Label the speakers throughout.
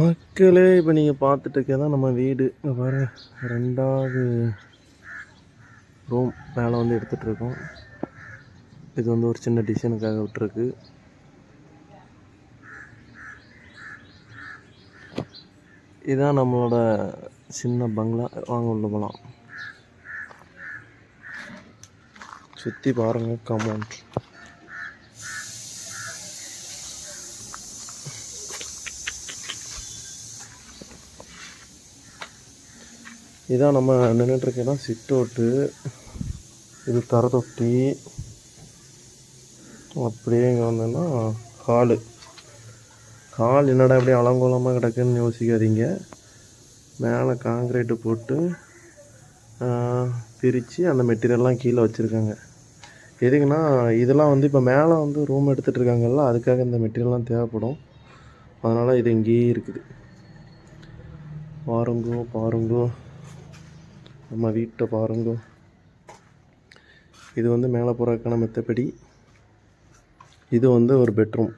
Speaker 1: மக்களே இப்போ நீங்கள் பார்த்துட்டு தான் நம்ம வீடு. வர ரெண்டாவது ரூம் மேலே வந்து எடுத்துகிட்டு இருக்கோம். இது வந்து ஒரு சின்ன டிசைனுக்காக விட்டுருக்கு. இதான் நம்மளோட சின்ன பங்களா. வாங்க உள்ள போகலாம் சுற்றி பாருங்கள் காம்பவுண்ட் இதான் நம்ம நின்றுட்டுருக்கேன்னா சிட் அவுட்டு இது தர தொட்டி அப்படியே இங்கே வந்தோன்னா ஹாலு ஹால் என்னடா அப்படியே அலங்கோலமாக கிடக்குன்னு யோசிக்காதீங்க. மேலே காங்கிரீட்டு போட்டு பிரித்து அந்த மெட்டீரியல்லாம் கீழே வச்சுருக்காங்க. எதுக்குன்னா இதெல்லாம் வந்து இப்போ மேலே வந்து ரூம் எடுத்துகிட்டு இருக்காங்கல்ல அதுக்காக இந்த மெட்டீரியல்லாம் தேவைப்படும். அதனால் இது இங்கேயே இருக்குது. பாருங்கோ பாருங்கோ. நம்ம வீட்டை பாருங்கோ. இது வந்து மேலே போகிறக்கான மெத்தப்படி. இது வந்து ஒரு பெட்ரூம்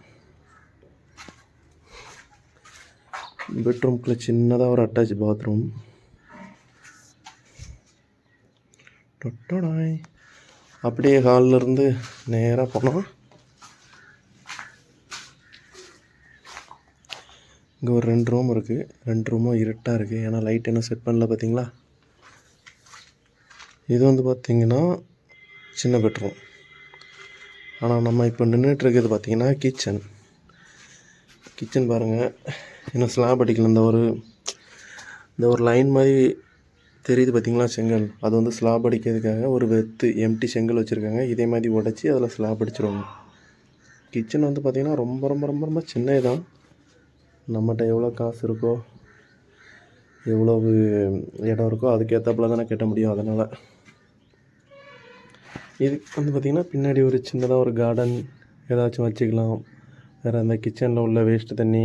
Speaker 1: பெட்ரூம்குள்ளே சின்னதாக ஒரு அட்டாச் பாத்ரூம் டொட்டோடாய். அப்படியே ஹாலிலிருந்து நேராக போனோம் இங்கே ஒரு ரெண்டு ரூம் இருக்குது ரெண்டு ரூமும் இருட்டாக இருக்குது ஏன்னா லைட் என்ன செட் பண்ணல பார்த்தீங்களா இது வந்து பார்த்திங்கன்னா சின்ன பெட்ரூம். ஆனால் நம்ம இப்போ நின்றுட்டு இருக்கிறது பார்த்தீங்கன்னா கிச்சன் கிச்சன் பாருங்கள் இன்னும் ஸ்லாப் அடிக்கல. இந்த ஒரு இந்த ஒரு லைன் மாதிரி தெரியுது பார்த்திங்களா செங்கல்? அது வந்து ஸ்லாப் அடிக்கிறதுக்காக ஒரு வெத்து எம்டி செங்கல் வச்சுருக்காங்க. இதே மாதிரி உடச்சி அதில் ஸ்லாப் அடிச்சிருவாங்க. கிச்சன் வந்து பார்த்திங்கன்னா ரொம்ப ரொம்ப ரொம்ப ரொம்ப சின்னது தான். நம்மகிட்ட எவ்வளோ காசு இருக்கோ எவ்வளவு இடம் இருக்கோ அதுக்கேற்றாப்புல தானே கட்ட முடியும். அதனால் இதுக்கு வந்து பார்த்திங்கன்னா பின்னாடி ஒரு சின்னதாக ஒரு கார்டன் ஏதாச்சும் வச்சுக்கலாம். வேறு அந்த கிச்சனில் உள்ள வேஸ்ட்டு தண்ணி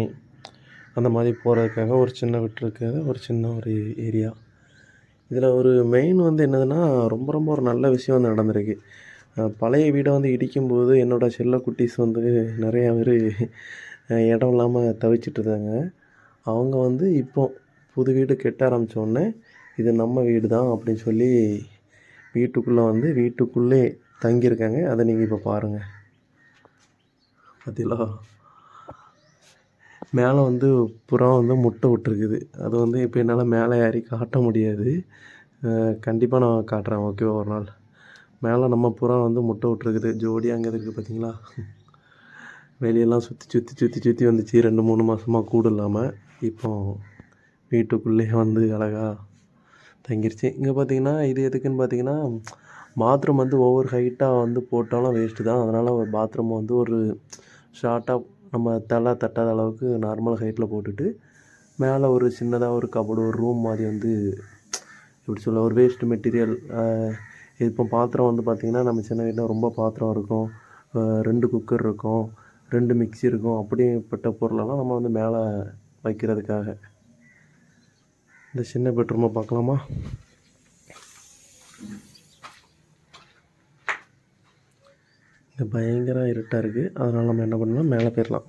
Speaker 1: அந்த மாதிரி போகிறதுக்காக ஒரு சின்ன விட்டுருக்காது ஒரு சின்ன ஒரு ஏரியா இதில் ஒரு மெயின் வந்து என்னதுன்னா ரொம்ப ரொம்ப ஒரு நல்ல விஷயம் வந்து நடந்திருக்கு. பழைய வீடை வந்து இடிக்கும்போது என்னோடய செல்ல குட்டீஸ் வந்து நிறையா பேர் இடம் இல்லாமல் தவிச்சிட்டு இருந்தாங்க. அவங்க வந்து இப்போ புது வீடு கெட்ட ஆரம்பிச்ச உடனே இது நம்ம வீடு தான் அப்படின்னு சொல்லி வீட்டுக்குள்ளே வந்து வீட்டுக்குள்ளே தங்கியிருக்காங்க. அதை நீங்கள் இப்போ பாருங்கள் பார்த்தீங்களா மேலே வந்து புறா வந்து முட்டை விட்டுருக்குது. அது வந்து இப்போ என்னால் மேலே ஏறி காட்ட முடியாது. கண்டிப்பாக நான் காட்டுறேன். ஓகேவா ஒரு நாள். மேலே நம்ம புறா வந்து முட்டை விட்டுருக்குது. ஜோடியாக அங்கே இருக்குது பார்த்தீங்களா வெளியெல்லாம் சுற்றி சுற்றி சுற்றி சுற்றி வந்துச்சு. ரெண்டு மூணு மாதமாக கூடு இல்லாமல் இப்போ வீட்டுக்குள்ளேயே வந்து அழகாக தங்கிருச்சு. இங்கே பார்த்தீங்கன்னா இது எதுக்குன்னு பார்த்தீங்கன்னா பாத்ரூம் வந்து ஒவ்வொரு ஹைட்டாக வந்து போட்டாலும் வேஸ்ட்டு தான். அதனால் பாத்ரூம் வந்து ஒரு ஷார்ட்டாக நம்ம தலை தட்டாத அளவுக்கு நார்மல் ஹைட்டில் போட்டுட்டு மேலே ஒரு சின்னதாக ஒரு கபோர்டு ஒரு ரூம் மாதிரி வந்து எப்படி சொல்ல ஒரு வேஸ்ட் மெட்டீரியல் இப்போ பாத்திரம் வந்து பார்த்திங்கன்னா நம்ம சின்ன வீட்டில் ரொம்ப பாத்திரம் இருக்கும். ரெண்டு குக்கர் இருக்கும். ரெண்டு மிக்ஸி இருக்கும். அப்படிப்பட்ட பொருளெல்லாம் நம்ம வந்து மேலே வைக்கிறதுக்காக. இந்த சின்ன பெட்ரூமை பார்க்கலாமா? இங்கே பயங்கர இருட்டாக இருக்குது அதனால் நம்ம என்ன பண்ணலாம்? மேலே போயிடலாம்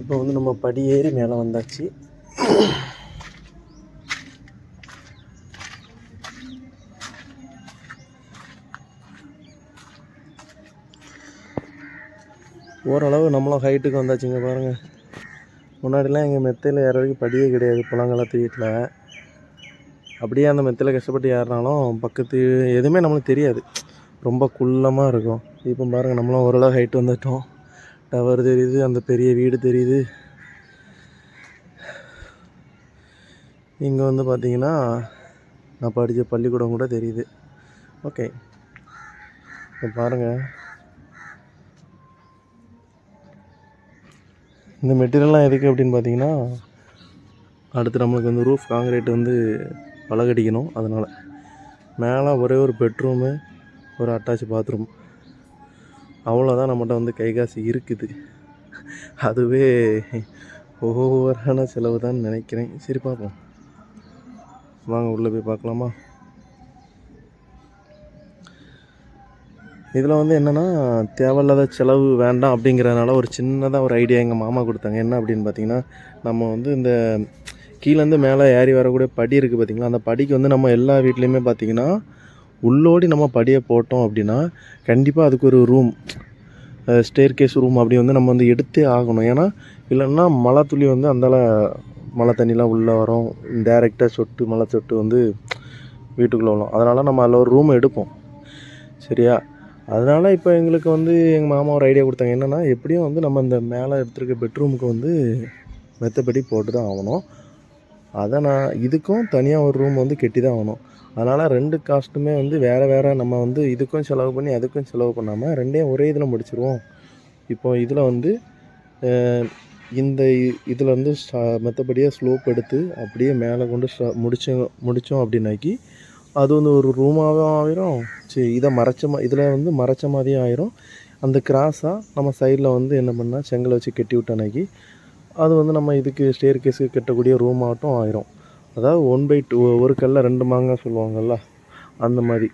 Speaker 1: இப்போ வந்து நம்ம படி ஏறி மேலே வந்தாச்சு. ஓரளவு நம்மளும் ஹைட்டுக்கு வந்தாச்சுங்க பாருங்கள் முன்னாடிலாம் எங்கள் மெத்தையில் ஏறதுக்கு வரைக்கும் படியே கிடையாது புலங்காலத்து வீட்டில் அப்படியே அந்த மெத்தையில் கஷ்டப்பட்டு ஏறினாலும் பக்கத்து எதுவுமே நம்மளுக்கு தெரியாது. ரொம்ப குள்ளமாக இருக்கும். இப்போ பாருங்கள் நம்மளும் ஓரளவு ஹைட் வந்துட்டோம். டவர் தெரியுது அந்த பெரிய வீடு தெரியுது. இங்கே வந்து பார்த்தீங்கன்னா நான் படித்த பள்ளிக்கூடம் கூட தெரியுது. ஓகே இப்போ பாருங்கள் இந்த மெட்டீரியல்லாம் எதுக்கு அப்படின்னு பார்த்தீங்கன்னா அடுத்து நம்மளுக்கு வந்து ரூஃப் காங்கிரீட் வந்து பழகடிக்கணும் அதனால் மேலே ஒரே ஒரு பெட்ரூமு ஒரு அட்டாச் பாத்ரூம் அவ்வளோதான் நம்மகிட்ட வந்து கை காசு இருக்குது. அதுவே ஓவரான செலவு தான் நினைக்கிறேன். சரி பார்ப்போம். வாங்க உள்ளே போய் பார்க்கலாமா? இதில் வந்து என்னென்னா தேவையில்லாத செலவு வேண்டாம் அப்படிங்கிறதுனால ஒரு சின்னதாக ஒரு ஐடியா எங்கள் மாமா கொடுத்தாங்க. என்ன அப்படின்னு பார்த்தீங்கன்னா நம்ம வந்து இந்த கீழேருந்து மேலே ஏறி வரக்கூடிய படி இருக்குது பார்த்தீங்களா? அந்த படிக்கு வந்து நம்ம எல்லா வீட்லேயுமே பார்த்தீங்கன்னா உள்ளோடி நம்ம படியை போட்டோம் அப்படின்னா கண்டிப்பாக அதுக்கு ஒரு ரூம் ஸ்டேர் கேஸ் ரூம் அப்படி வந்து நம்ம வந்து எடுத்தே ஆகணும். ஏன்னா இல்லைன்னா மழை துளி வந்து அந்தால மழை தண்ணிலாம் உள்ளே வரும். டேரெக்டாக சொட்டு மழை சொட்டு வந்து வீட்டுக்குள்ளே வரும் அதனால் நம்ம அதில் ஒரு ரூம் எடுப்போம். சரியா? அதனால் இப்போ எங்களுக்கு வந்து எங்கள் மாமா ஒரு ஐடியா கொடுத்தாங்க. என்னென்னா எப்படியும் வந்து நம்ம இந்த மேலே எடுத்துருக்க பெட்ரூமுக்கு வந்து மெத்தப்படி போட்டு தான் ஆகணும். அதை நான் இதுக்கும் தனியாக ஒரு ரூம் வந்து கெட்டி தான் ஆகணும். அதனால் ரெண்டு காஸ்ட்டுமே வந்து வேறு வேறு நம்ம வந்து இதுக்கும் செலவு பண்ணி அதுக்கும் செலவு பண்ணாமல் ரெண்டையும் ஒரே இதில் முடிச்சிருவோம். இப்போ இதில் வந்து இந்த இதில் வந்து மெத்தபடியாக ஸ்லோப் எடுத்து அப்படியே மேலே கொண்டு முடிச்சோம் முடித்தோம் அப்படின்னாக்கி அது வந்து ஒரு ரூமாகவும் ஆயிரும். சரி இதை மறைச்ச மா இதில் வந்து மறைச்ச மாதிரியும் ஆயிரும். அந்த கிராஸாக நம்ம சைடில் வந்து என்ன பண்ணால் செங்கலை வச்சு கட்டி அன்னைக்கு அது வந்து நம்ம இதுக்கு ஸ்டேர் கேஸுக்கு கட்டக்கூடிய ரூம் ஆகட்டும் ஆயிரும். அதாவது ஒன் பை டூ ஒரு கல்ல ரெண்டு மாங்காய் சொல்லுவாங்கல்ல அந்த மாதிரி.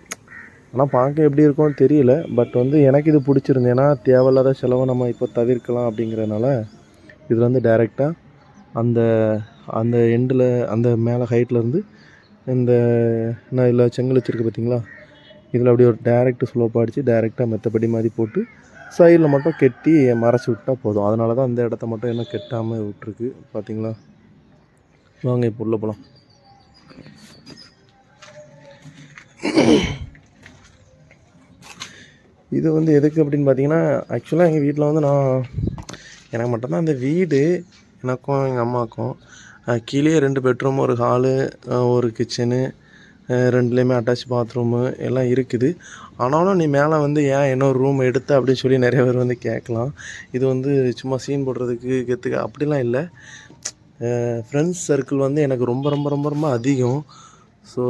Speaker 1: ஆனால் பார்க்க எப்படி இருக்கும்னு தெரியல பட் வந்து எனக்கு இது பிடிச்சிருந்து ஏன்னா தேவையில்லாத செலவை நம்ம இப்போ தவிர்க்கலாம் அப்படிங்கிறனால இதில் வந்து டைரெக்டாக அந்த அந்த எண்டில் அந்த மேலே ஹைட்லேருந்து இந்த நான் இதில் செங்கல் வச்சுருக்கு பார்த்தீங்களா? இதில் அப்படியே ஒரு டேரெக்ட் ஸ்லோப்பாக அடித்து டேரெக்டாக மெத்தப்படி மாதிரி போட்டு சைடில் மட்டும் கெட்டி மறைச்சி விட்டால் போதும். அதனால தான் அந்த இடத்த மட்டும் என்ன கெட்டாமல் விட்ருக்கு பார்த்தீங்களா? வாங்க இப்போ உள்ள போகலாம் இது வந்து எதுக்கு அப்படின்னு பார்த்தீங்கன்னா ஆக்சுவலாக எங்கள் வீட்டில் வந்து நான் எனக்கு மட்டும்தான் அந்த வீடு எனக்கும் எங்கள் அம்மாவுக்கும் கீழேயே கீழே ரெண்டு பெட்ரூம் ஒரு ஹாலு ஒரு கிச்சனு ரெண்டுலேயுமே அட்டாச் பாத்ரூமு எல்லாம் இருக்குது. ஆனாலும் நீ மேலே வந்து ஏன் இன்னொரு ரூம் எடுத்த அப்படின்னு சொல்லி நிறைய பேர் வந்து கேட்கலாம். இது வந்து சும்மா சீன் போடுறதுக்கு கெத்துக்க அப்படிலாம் இல்லை. ஃப்ரெண்ட்ஸ் சர்க்கிள் வந்து எனக்கு ரொம்ப ரொம்ப ரொம்ப ரொம்ப அதிகம். ஸோ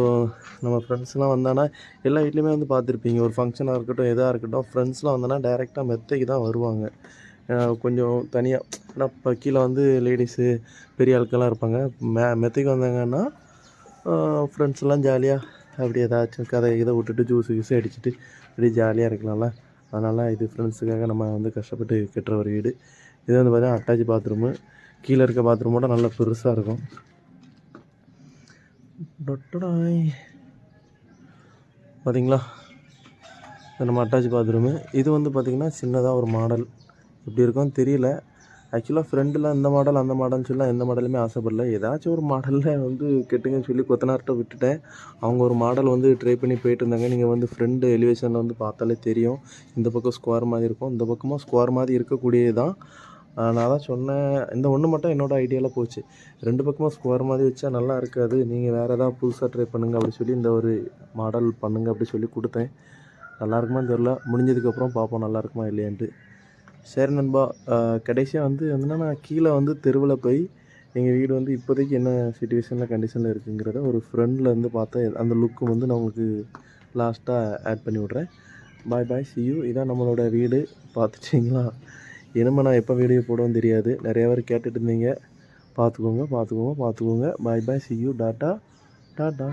Speaker 1: நம்ம ஃப்ரெண்ட்ஸ்லாம் வந்தானா எல்லா வீட்லேயுமே வந்து பார்த்துருப்பீங்க. ஒரு ஃபங்க்ஷனாக இருக்கட்டும் எதாக இருக்கட்டும் ஃப்ரெண்ட்ஸ்லாம் வந்தோன்னா டேரெக்டாக மெத்தைக்கு தான் வருவாங்க. கொஞ்சம் தனியாக ஏன்னா இப்போ கீழே வந்து லேடிஸு பெரிய ஆட்கள்லாம் இருப்பாங்க. மே மெத்தைக்கு வந்தாங்கன்னா ஃப்ரெண்ட்ஸ்லாம் ஜாலியாக அப்படி ஏதாச்சும் கதை இதை விட்டுட்டு ஜூஸ் கீஸ் அடிச்சுட்டு அப்படியே ஜாலியாக இருக்கலாம்ல. அதனால் இது ஃப்ரெண்ட்ஸுக்காக நம்ம வந்து கஷ்டப்பட்டு கட்டுற ஒரு வீடு. இது வந்து பார்த்தீங்கன்னா அட்டாச் பாத்ரூமு கீழே இருக்க பாத்ரூமோட நல்லா பெருசாக இருக்கும். டொட்டடாய். பார்த்தீங்களா நம்ம அட்டாச் பாத்ரூமு இது வந்து பார்த்திங்கன்னா சின்னதாக ஒரு மாடல் எப்படி இருக்கும்னு தெரியல. ஆக்சுவலாக ஃப்ரெண்டில் இந்த மாடல் அந்த மாடல்னு சொல்லலாம் எந்த மாடலுமே ஆசைப்படல. ஏதாச்சும் ஒரு மாடலில் வந்து கெட்டுங்கன்னு சொல்லி கொத்தனார்கிட்ட விட்டுட்டேன். அவங்க ஒரு மாடல் வந்து ட்ரை பண்ணி போயிட்டு இருந்தாங்க. நீங்கள் வந்து ஃப்ரெண்டு எலிவேஷனில் வந்து பார்த்தாலே தெரியும். இந்த பக்கம் ஸ்கொயர் மாதிரி இருக்கும். இந்த பக்கமும் ஸ்கொயர் மாதிரி இருக்கக்கூடியது தான். நான் தான் சொன்னேன். இந்த ஒன்று மட்டும் என்னோட ஐடியாவில் போச்சு. ரெண்டு பக்கமும் ஸ்கொயர் மாதிரி வச்சா நல்லா இருக்காது. நீங்கள் வேறு எதாவது புதுசாக ட்ரை பண்ணுங்க அப்படி சொல்லி இந்த ஒரு மாடல் பண்ணுங்கள் அப்படி சொல்லி கொடுத்தேன். நல்லா இருக்குமான்னு தெரில முடிஞ்சதுக்கப்புறம் பார்ப்போம் நல்லா இருக்குமா இல்லையான்ட்டு. சரி நண்பா கடைசியாக வந்து என்னென்னா நான் கீழே வந்து தெருவில் போய் எங்கள் வீடு வந்து இப்போதைக்கு என்ன சுச்சுவேஷனில் கண்டிஷனில் இருக்குங்கிறத ஒரு ஃப்ரெண்டில் இருந்து பார்த்தா அந்த லுக்கு வந்து நான் உங்களுக்கு லாஸ்ட்டாக ஆட் பண்ணி விட்றேன். பாய் பாய் சி யூ இதான் நம்மளோட வீடு. பார்த்துட்டிங்களா? என்னமோ நான் எப்போ வீடியோ போடுவோம் தெரியாது. நிறைய பேர் கேட்டுட்டு இருந்தீங்க. பார்த்துக்கோங்க பார்த்துக்கோங்க பார்த்துக்கோங்க. Bye bye see you tata tata.